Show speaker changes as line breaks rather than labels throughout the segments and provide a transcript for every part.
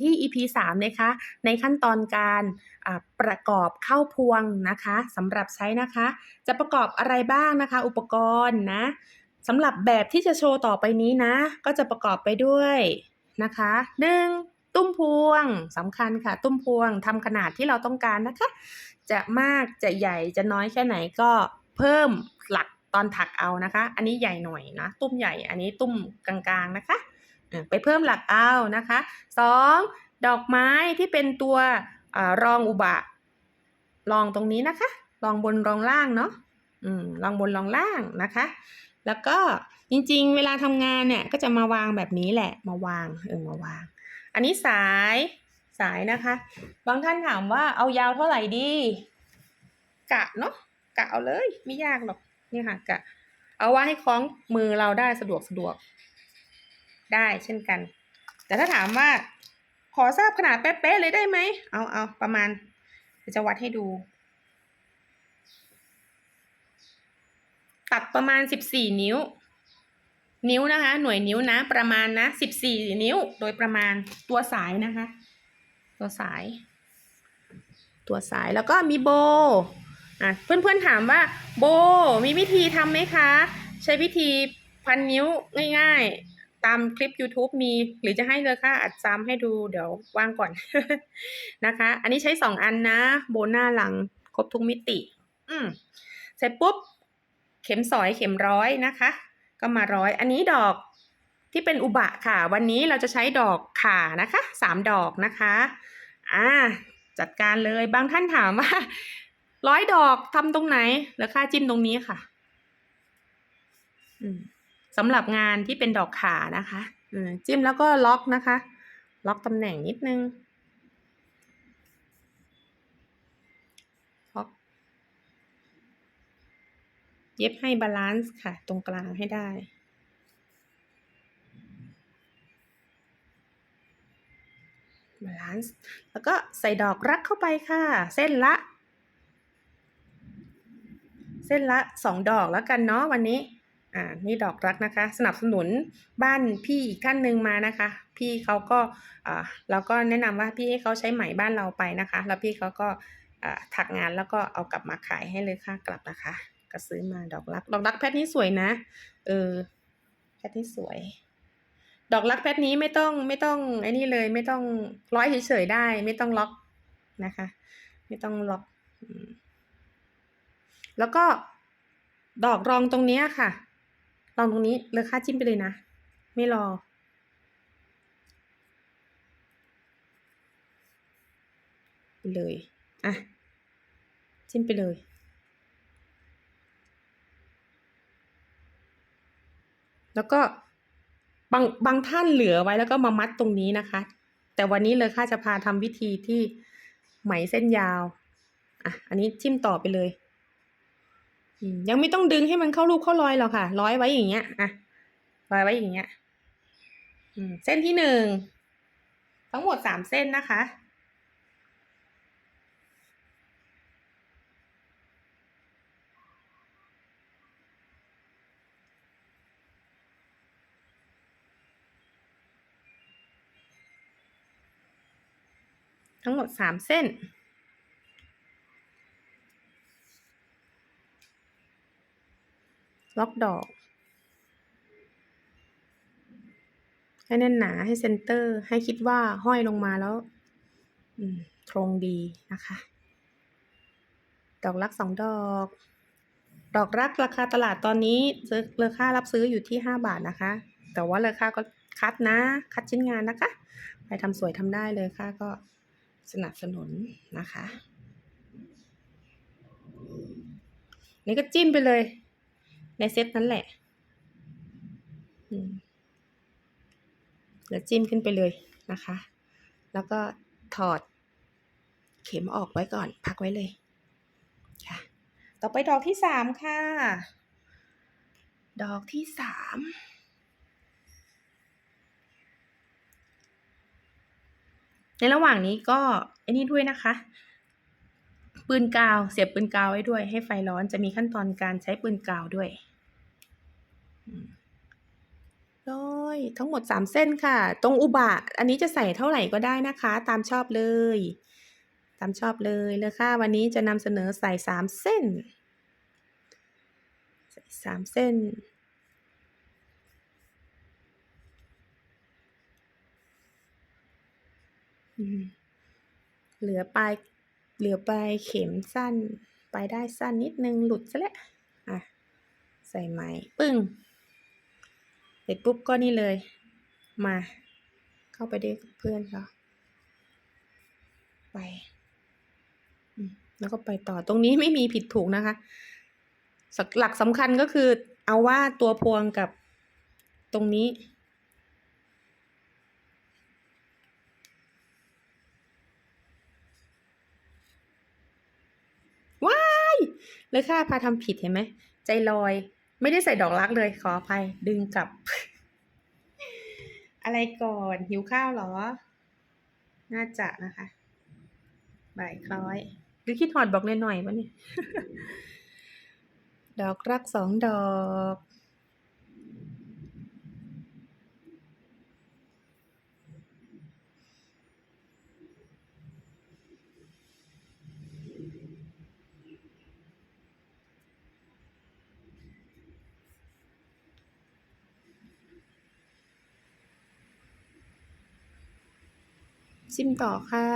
ที่ EP 3 นะคะ ในขั้นตอนการประกอบเข้าพวงนะคะสำหรับใช้นะคะ จะประกอบอะไรบ้างนะคะ อุปกรณ์นะสำหรับแบบที่จะโชว์ต่อไปนี้นะ ก็จะประกอบไปด้วยนะคะหนึ่งตุ้มพวงสำคัญค่ะ ตุ้มพวงทำขนาดที่เราต้องการนะคะ จะมากจะใหญ่จะน้อยแค่ไหนก็เพิ่มหลักตอนถักเอานะคะ อันนี้ใหญ่หน่อยนะ ตุ้มใหญ่อันนี้ตุ้มกลางๆนะคะ ไปเพิ่มหลักเอานะคะสองดอกไม้ที่เป็นตัวอรองอุบะรองตรงนี้นะคะ รองบนรองล่างเนาะอืมรองบนรองล่างนะคะ แล้วก็จริงๆ เวลาทำงานเนี่ยก็จะมาวางแบบนี้แหละ มาวางเออมาวาง อันนี้สายสายนะคะ บางท่านถามว่าเอายาวเท่าไหร่ดี กะเนาะกะเอาเลย ไม่ยากหรอกนี่ค่ะกะ เอาว่าให้คล้องมือเราได้สะดวกสะดวก ได้เช่นกัน แต่ถ้าถามว่าขอทราบขนาดเป๊ะๆเลยได้ไหม เอาเอาประมาณจะวัดให้ดู ตัดประมาณสิบสี่นิ้ว นิ้วนะคะ หน่วยนิ้วนะประมาณนะสิบสี่นิ้ว โดยประมาณตัวสายนะคะ ตัวสาย ตัวสายแล้วก็มีโบอะเพื่อนๆถามว่าโบมีวิธีทำไหมคะ ใช้วิธีพันนิ้วง่าย ๆ ตามคลิป YouTube มีหรือจะให้เลยค่ะอัดซ้ำให้ดูเดี๋ยวว่างก่อนนะคะ อันนี้ใช้สองอันนะ โบหน้าหลังครบทุกมิติ อืมเสร็จปุ๊บ เข็มสอยเข็มร้อยนะคะ ก็มาร้อย อันนี้ดอกที่เป็นอุบะค่ะ วันนี้เราจะใช้ดอกข่านะคะสามดอกนะคะอ่าจัดการเลยบางท่านถามว่าร้อยดอกทำตรงไหนเลือค่าจิ้มตรงนี้ค่ะ อืม สำหรับงานที่เป็นดอกขานะคะจิ้มแล้วก็ล็อกนะคะ ล็อกตำแหน่งนิดนึงล็อกเย็บให้บาลานซ์ค่ะ ตรงกลางให้ได้บาลานซ์แล้วก็ใส่ดอกรักเข้าไปค่ะ เส้นละ เส้นละสองดอกแล้วกันเนาะวันนี้ อ่านี่ดอกรักนะคะ สนับสนุนบ้านพี่อีกท่านหนึ่งมานะคะ พี่เขาก็อ่าเราก็แนะนำว่าพี่ให้เขาใช้ไหมบ้านเราไปนะคะ แล้วพี่เขาก็อ่าถักงานแล้วก็เอากลับมาขายให้เลยค่ากลับนะคะ ก็ซื้อมาดอกรัก ดอกรักแพทนี้สวยนะ เออแพทนี้สวย ดอกรักแพทนี้ไม่ต้องไม่ต้องไอ้นี่เลย ไม่ต้องร้อยเฉยๆได้ ไม่ต้องล็อกนะคะ ไม่ต้องล็อก แล้วก็ดอกรองตรงนี้ค่ะ รองตรงนี้เลือกค่าจิ้มไปเลยนะ ไม่รอไปเลย อะ จิ้มไปเลย แล้วก็บางบางท่านเหลือไว้แล้วก็มามัดตรงนี้นะคะ แต่วันนี้เลยค่าจะพาทำวิธีที่ไหมเส้นยาว อะ อันนี้จิ้มต่อไปเลย ยังไม่ต้องดึงให้มันเข้ารูปเข้ารอยหรอกค่ะ ร้อยไว้อย่างเงี้ยอะร้อยไว้อย่างเงี้ยเส้นที่หนึ่งทั้งหมดสามเส้นนะคะ ทั้งหมดสามเส้น ล็อกดอก ให้แน่นหนาให้เซนเตอร์ ให้คิดว่าห้อยลงมาแล้วตรงดีนะคะ ดอกรักสองดอก ดอกรักราคาตลาดตอนนี้ซื้อเลค่ารับซื้ออยู่ที่ห้าบาทนะคะ แต่ว่าเลอค่าก็คัดนะ คัดชิ้นงานนะคะใครทำสวยทำได้เลยค่ะก็สนับสนุนนะคะนี่ก็จิ้มไปเลย ในเซตนั้นแหละแล้วจิ้มขึ้นไปเลยนะคะ แล้วก็ถอดเข็มออกไว้ก่อน พักไว้เลย ค่ะ ต่อไปดอกที่สามค่ะ ดอกที่สามในระหว่างนี้ก็ไอ้นี่ด้วยนะคะ ปืนกาว เสียบปืนกาวไว้ด้วย ให้ไฟร้อนจะมีขั้นตอนการใช้ปืนกาวด้วยอืมร้อยทั้งหมด3เส้นค่ะ ตรงอุบะอันนี้จะใส่เท่าไหร่ก็ได้นะคะ ตามชอบเลย ตามชอบเลยเลยค่ะ วันนี้จะนำเสนอใส่3เส้นใส่3เส้นเหลือปลาย เหลือปลายเข็มสั้น ปลายได้สั้นนิดนึงหลุดเสียแล้วอะใส่ใหมปึ้งเสร็จปุ๊บก็นี่เลย มา เข้าไปด้วยเพื่อนเขาไปแล้วก็ไปต่อตรงนี้ไม่มีผิดถูกนะคะสหลักสำคัญก็คือเอาว่าตัวพวงกับตรงนี้ ว้าย! เลยค่ะพาทำผิดเห็นไหม ใจลอย ไม่ได้ใส่ดอกรักเลยขออภัยดึงกลับ อะไรก่อน หิวข้าวหรอ?น่าจะนะคะบ่ายคล้อย หรือคิดถอดบอกน้อยๆบ่นี่ดอกรักสองดอก จิ้มต่อค่ะ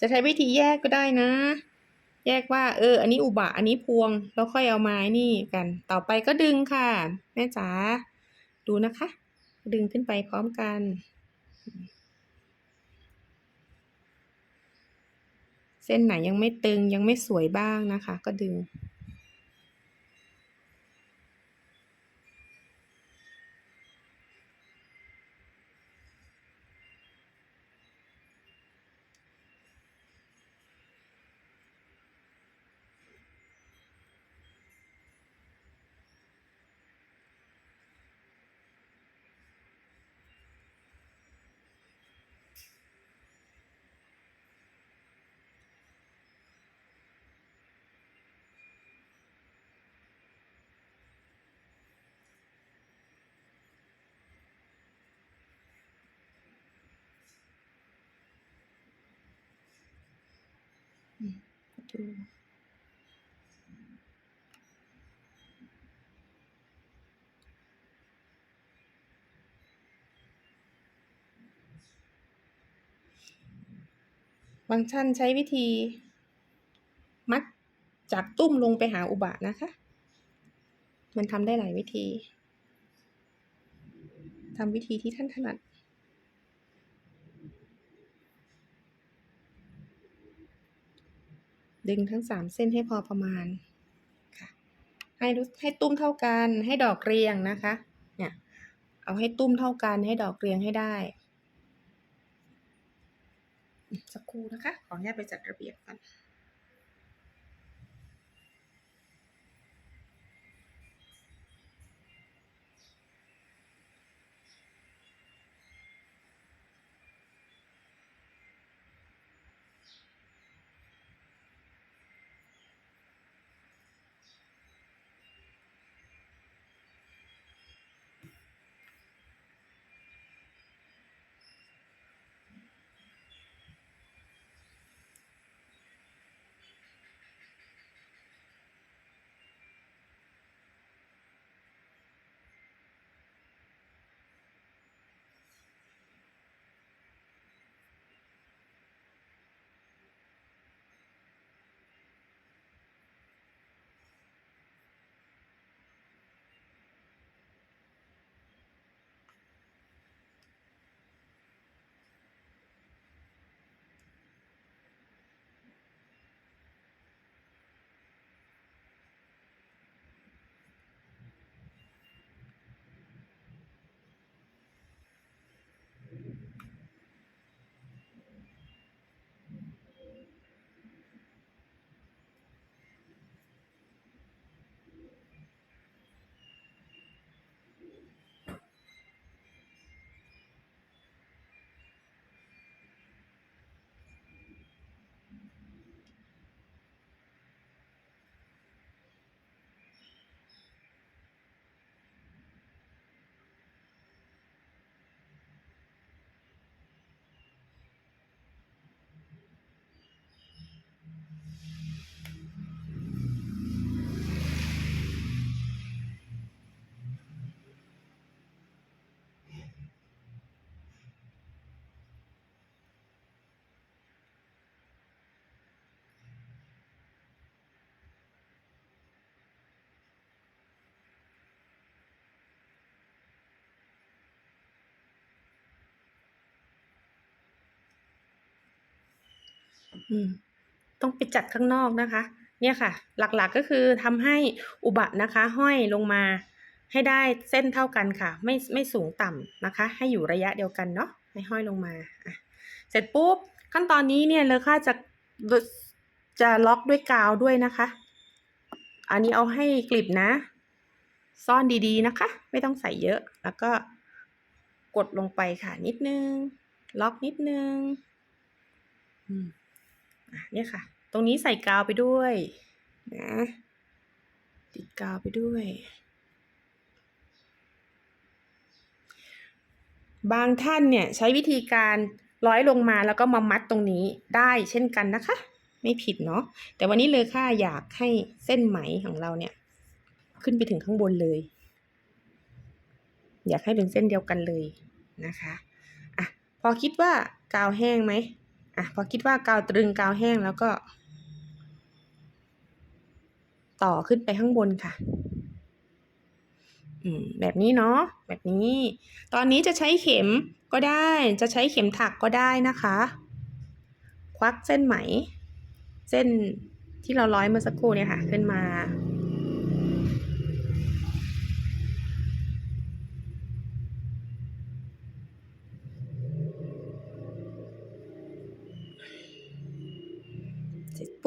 จะใช้วิธีแยกก็ได้นะ แยกว่า เออ อันนี้อุบะอันนี้พวง แล้วค่อยเอาไอ้นี่กัน ต่อไปก็ดึงค่ะ แม่จ๋าดูนะคะ ดึงขึ้นไปพร้อมกันเส้นไหนยังไม่ตึงยังไม่สวยบ้างนะคะ ก็ดึง ดูบางท่านใช้วิธีมัดจากตุ้มลงไปหาอุบะนะคะ มันทำได้หลายวิธี ทำวิธีที่ท่านถนัด ดึงทั้ง 3 เส้นให้พอประมาณค่ะให้ให้ตุ้มเท่ากันให้ดอกเรียงนะคะเนี่ยเอาให้ตุ้มเท่ากันให้ดอกเรียงให้ได้ สักครู่นะคะ ขออนุญาตไปจัดระเบียบก่อน ต้องไปจัดข้างนอกนะคะ เนี่ยค่ะ หลักๆก็คือทำให้อุบะนะคะ ห้อยลงมาให้ได้เส้นเท่ากันค่ะ ไม่ไม่สูงต่ำนะคะ ให้อยู่ระยะเดียวกันเนาะให้ห้อยลงมาเสร็จปุ๊บขั้นตอนนี้เนี่ยเลอค่าจะจะล็อกด้วยกาวด้วยนะคะ อันนี้เอาให้กลิบนะ ซ่อนดีๆนะคะ ไม่ต้องใส่เยอะ แล้วก็กดลงไปค่ะนิดนึง ล็อกนิดนึง อืม เนี่ยค่ะ ตรงนี้ใส่กาวไปด้วยนะติดกาวไปด้วย บางท่านเนี่ยใช้วิธีการร้อยลงมาแล้วก็มามัดตรงนี้ได้เช่นกันนะคะ ไม่ผิดเนาะแต่วันนี้เลยค่ะอยากให้เส้นไหมของเราเนี่ย ขึ้นไปถึงข้างบนเลย อยากให้เป็นเส้นเดียวกันเลยนะคะอะพอคิดว่ากาวแห้งไหม อะพอคิดว่ากาวตรึงกาวแห้งแล้วก็ ต่อขึ้นไปข้างบนค่ะแบบนี้เนาะแบบนี้ ตอนนี้จะใช้เข็มก็ได้ จะใช้เข็มถักก็ได้นะคะ ควักเส้นไหม เส้นที่เราร้อยเมื่อสักครู่เนี่ยค่ะ ขึ้นมา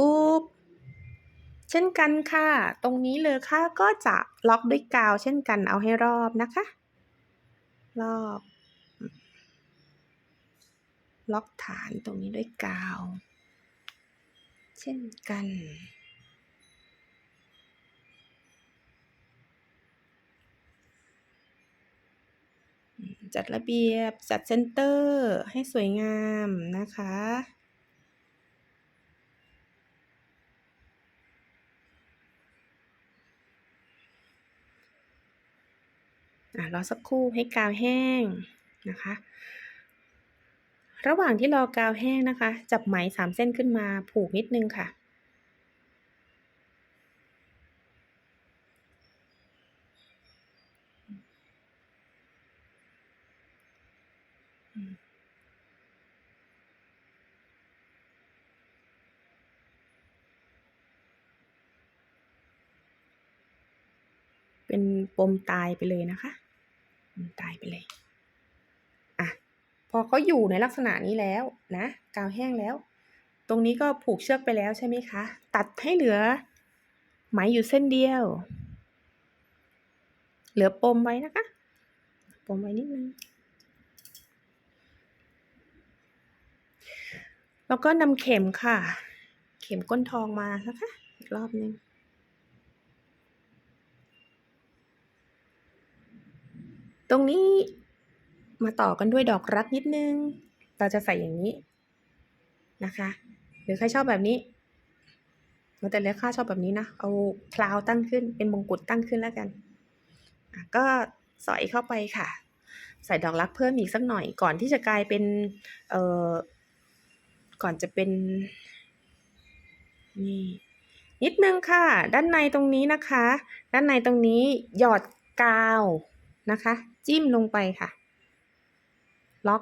ปุ๊บ เช่นกันค่ะ ตรงนี้เลยค่ะก็จะล็อกด้วยกาวเช่นกันเอาให้รอบนะคะ รอบ ล็อกฐานตรงนี้ด้วยกาว เช่นกันจัดระเบียบ จัดเซนเตอร์ให้สวยงามนะคะ อะรอสักครู่ให้กาวแห้งนะคะ ระหว่างที่รอกาวแห้งนะคะ จับไหมสามเส้นขึ้นมาผูกนิดนึงค่ะเป็นปมตายไปเลยนะคะ ปมตายไปเลย อะ พอเขาอยู่ในลักษณะนี้แล้วนะกาวแห้งแล้ว ตรงนี้ก็ผูกเชือกไปแล้วใช่ไหมคะ ตัดให้เหลือ ไหมอยู่เส้นเดียว เหลือปมไว้นะคะ ปมไว้นิดนึงแล้วก็นำเข็มค่ะ เข็มก้นทองมานะคะอีกรอบนึง ตรงนี้มาต่อกันด้วยดอกรักนิดนึง เราจะใส่อย่างนี้นะคะ หรือใครชอบแบบนี้แต่เลือกค่าชอบแบบนี้นะ เอาคลาวตั้งขึ้น เป็นมงกุฎตั้งขึ้นแล้วกัน ก็สอยเข้าไปค่ะ ใส่ดอกรักเพิ่มอีกสักหน่อย ก่อนที่จะกลายเป็น เอ่อ ก่อนจะเป็น นี่นิดนึงค่ะ ด้านในตรงนี้นะคะ ด้านในตรงนี้หยอดกาวนะคะ จิ้มลงไปค่ะ ล็อก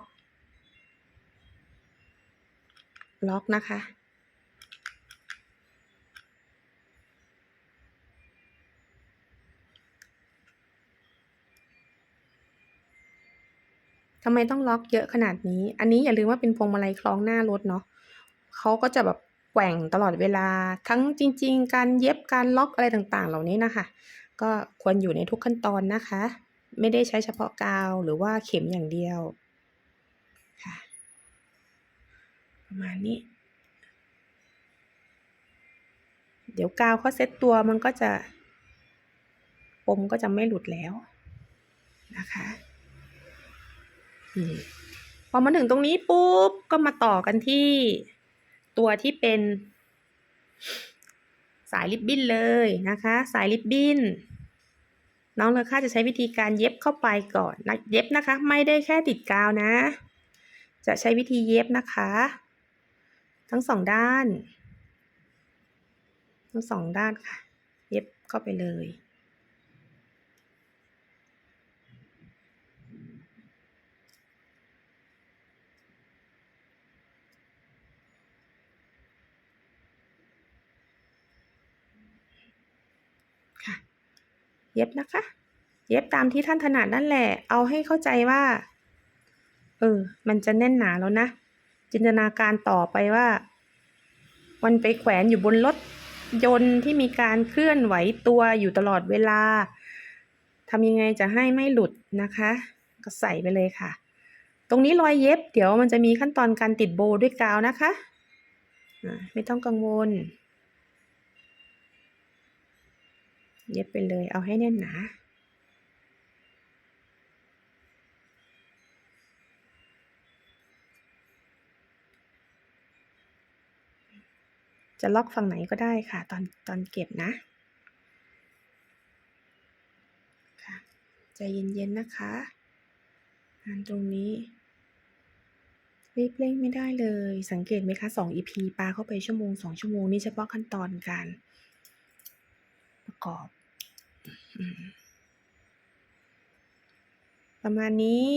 ล็อกนะคะ ทำไมต้องล็อกเยอะขนาดนี้ อันนี้อย่าลืมว่าเป็นพวงมาลัยคล้องหน้ารถเนาะเขาก็จะแบบแกว่งตลอดเวลา ทั้งจริง ๆ การเย็บการล็อกอะไรต่างๆ เหล่านี้นะคะ ก็ควรอยู่ในทุกขั้นตอนนะคะ ไม่ได้ใช้เฉพาะกาวหรือว่าเข็มอย่างเดียวค่ะประมาณนี้ เดี๋ยวกาวเขาเซ็ตตัวมันก็จะปมก็จะไม่หลุดแล้วนะคะอพอมาถึงตรงนี้ปุ๊บ ก็มาต่อกันที่ตัวที่เป็นสายริบบิ้นเลยนะคะ สายริบบิ้น น้องเลอค่าจะใช้วิธีการเย็บเข้าไปก่อนนะเย็บนะคะ ไม่ได้แค่ติดกาวนะ จะใช้วิธีเย็บนะคะ ทั้งสองด้าน ทั้งสองด้านค่ะ เย็บเข้าไปเลย เย็บนะคะ เย็บตามที่ท่านถนัดนั่นแหละ เอาให้เข้าใจว่า เออ มันจะแน่นหนาแล้วนะ จินตนาการต่อไปว่า มันไปแขวนอยู่บนรถยนต์ที่มีการเคลื่อนไหวตัวอยู่ตลอดเวลาทำยังไงจะให้ไม่หลุดนะคะ ก็ใส่ไปเลยค่ะ ตรงนี้รอยเย็บ เดี๋ยวมันจะมีขั้นตอนการติดโบด้วยกาวนะคะ ไม่ต้องกังวล เย็บไปเลยเอาให้แน่นหนาจะล็อกฝั่งไหนก็ได้ค่ะ ตอนตอนเก็บนะค่ะใจเย็นๆนะคะงานตรงนี้รีบเร่งไม่ได้เลย สังเกตไหมคะ2 EP ปลาเข้าไปชั่วโมง 2 ชั่วโมงนี่เฉพาะขั้นตอนการประกอบ ประมาณนี้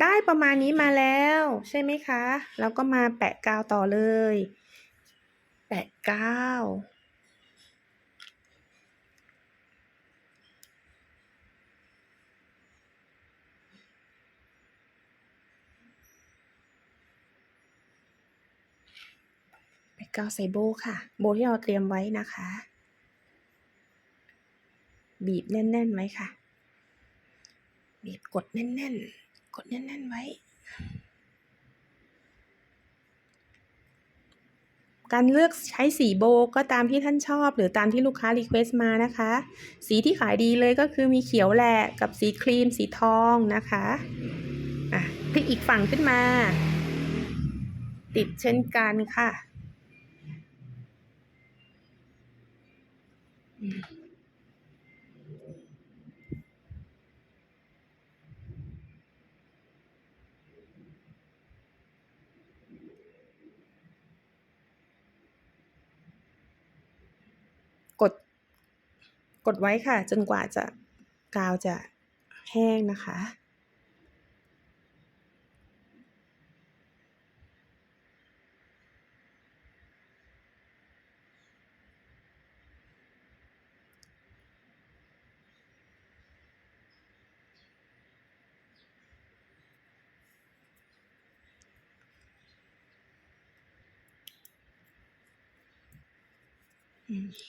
ได้ประมาณนี้มาแล้ว ใช่ไหมคะ แล้วก็มาแปะกาวต่อเลย แปะกาวแปะกาวใส่โบค่ะ โบที่เราเตรียมไว้นะคะ บีบแน่นๆไว้ค่ะ บีบกดแน่นๆ กดแน่นๆไว้ การเลือกใช้สีโบก็ตามที่ท่านชอบ หรือตามที่ลูกค้ารีเควสต์มานะคะ สีที่ขายดีเลยก็คือมีเขียวแหละกับสีครีมสีทองนะคะอะพลิกอีกฝั่งขึ้นมา ติดเช่นกันค่ะ ดไว้ค่ะ จนกว่าจะกาวจะแห้งนะคะ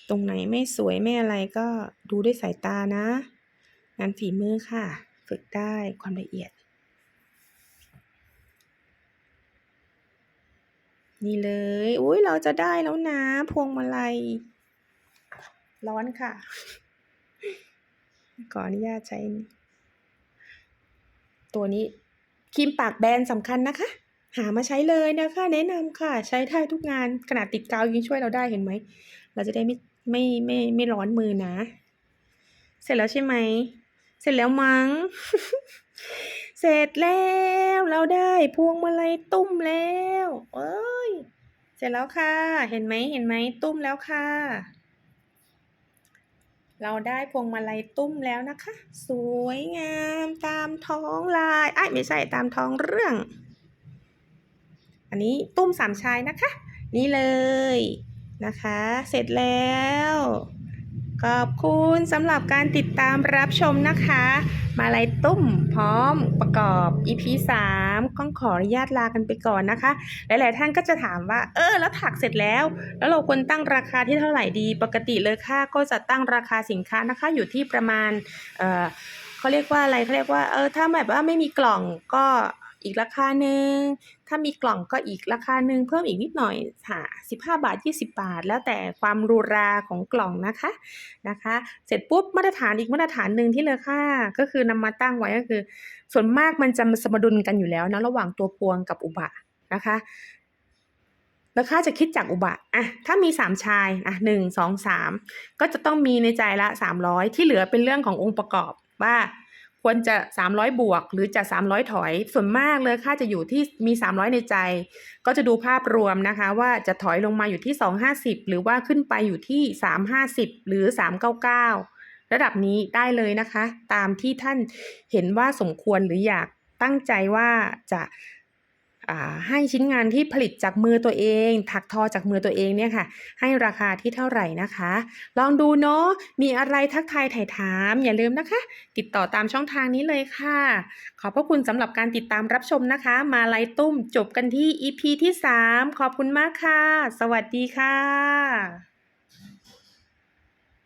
ตรงไหนไม่สวยไม่อะไรก็ดูด้วยสายตานะ งานฝีมือค่ะ ฝึกได้ความละเอียด นี่เลยอุ้ยเราจะได้แล้วนะ พวงมาลัย ร้อนค่ะ ขออนุญาตใช้ ตัวนี้ครีมปากแบรนด์สำคัญนะคะ หามาใช้เลยนะคะ แนะนำค่ะ ใช้ได้ทุกงานขนาดติดกาวยังช่วยเราได้เห็นไหม เราจะได้ไม่ไม่ไม่ไม่ร้อนมือนะ เสร็จแล้วใช่ไหม เสร็จแล้วมั้ง เสร็จแล้ว เราได้พวงมาลัยตุ้มแล้ว เอ้ย เสร็จแล้วค่ะ เห็นไหมเห็นไหมตุ้มแล้วค่ะ เราได้พวงมาลัยตุ้มแล้วนะคะ สวยงามตามท้องลายไอ้ไม่ใช่ตามท้องเรื่อง อันนี้ตุ้มสามชายนะคะ นี่เลย นะคะ เสร็จแล้วขอบคุณสำหรับการติดตามรับชมนะคะ มาลัยตุ้มพร้อมประกอบ EP 3ก้องขออนุญาตลากันไปก่อนนะคะ หลาย ๆ ท่านก็จะถามว่า เออ แล้วถักเสร็จแล้ว แล้วเราควรตั้งราคาที่เท่าไหร่ดี ปกติเลยค่ะ ก็จะตั้งราคาสินค้านะคะ อยู่ที่ประมาณ เออเขาเรียกว่าอะไรเขาเรียกว่า เออ ถ้าแบบว่าไม่มีกล่องก็ อีกราคาหนึ่ง ถ้ามีกล่องก็อีกราคาหนึ่งเพิ่มอีกนิดหน่อยค่ะ15บห้าบาท20บาท แล้วแต่ความรูราของกล่องนะคะนะคะ เสร็จปุ๊บมาตรฐานอีกมาตรฐานหนึ่งที่เลอค่าก็คือนำมาตั้งไว้ก็คือ ส่วนมากมันจะสมดุลกันอยู่แล้วนะระหว่างตัวพวงกับอุบะนะคะราคาจะคิดจากอุบะอะ ถ้ามีสามชาย อะหนึ่งสองสามก็จะต้องมีในใจละสามร้อยที่เหลือเป็นเรื่องขององค์ประกอบว่า ควรจะ 300 บวก หรือจะ 300 ถอย ส่วนมากเลยค่าจะอยู่ที่มี 300 ในใจ ก็จะดูภาพรวมนะคะ ว่าจะถอยลงมาอยู่ที่ 250 หรือว่าขึ้นไปอยู่ที่ 350 หรือ 399 ระดับนี้ได้เลยนะคะ ตามที่ท่านเห็นว่าสมควรหรืออยากตั้งใจว่าจะ ให้ชิ้นงานที่ผลิตจากมือตัวเอง ถักทอจากมือตัวเองเนี่ยค่ะ ให้ราคาที่เท่าไหร่นะคะ ลองดูเนาะมีอะไรทักทายถ่ายถาม อย่าลืมนะคะ ติดต่อตามช่องทางนี้เลยค่ะ ขอบพระคุณสำหรับการติดตามรับชมนะคะ มาไลตุ้มจบกันที่ EP ที่ 3 ขอบคุณมากค่ะ สวัสดีค่ะ